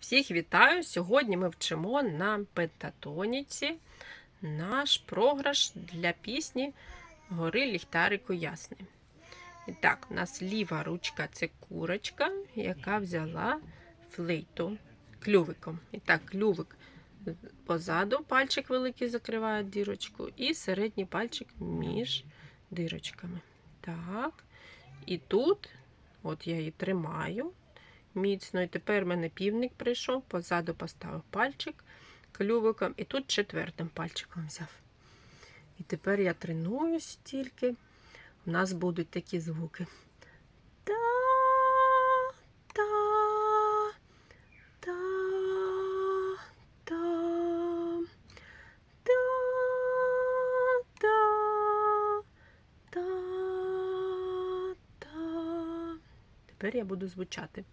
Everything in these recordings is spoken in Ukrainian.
Всіх вітаю! Сьогодні ми вчимо на пентатоніці наш програш для пісні Гори ліхтарику ясний. І так, у нас ліва ручка це курочка, яка взяла флейту клювиком. І так, клювик позаду, пальчик великий закриває дірочку, і середній пальчик між дирочками. Так. І тут, от я її тримаю міцно. І тепер в мене півник прийшов, позаду поставив пальчик клювиком, і тут четвертим пальчиком взяв. І тепер я тренуюсь тільки. У нас будуть такі звуки. Та, та, та, та, та, та, та, та. Тепер я буду звучати.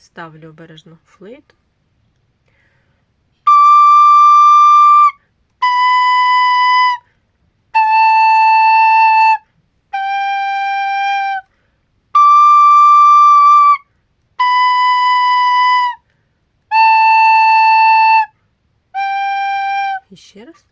Ставлю обережно флейту. І раз.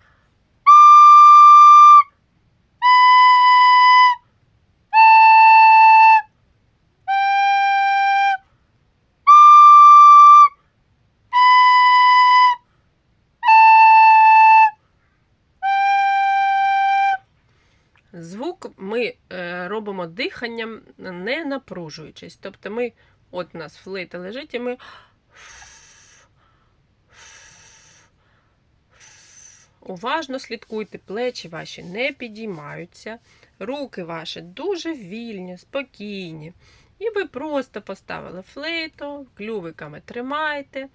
Звук ми е, робимо диханням, не напружуючись. Тобто ми, от у нас флейта лежить, і ми уважно слідкуйте, плечі ваші не підіймаються, руки ваші дуже вільні, спокійні. І ви просто поставили флейту, клювиками тримаєте.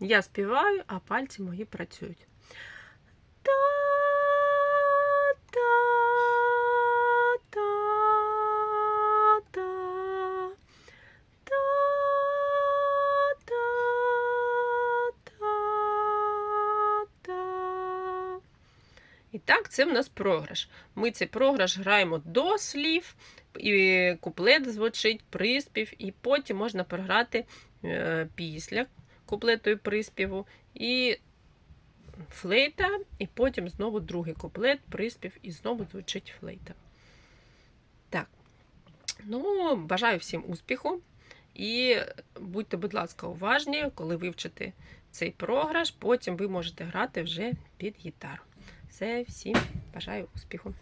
Я співаю, а пальці мої працюють. І так, це в нас програш. Ми цей програш граємо до слів, і куплет звучить, приспів, і потім можна програти е, після куплету і приспіву. І флейта, і потім знову другий куплет, приспів, і знову звучить флейта. Так. Ну, бажаю всім успіху. І будьте, будь ласка, уважні, коли вивчите цей програш, потім ви можете грати вже під гітару. Все, всім бажаю успіху!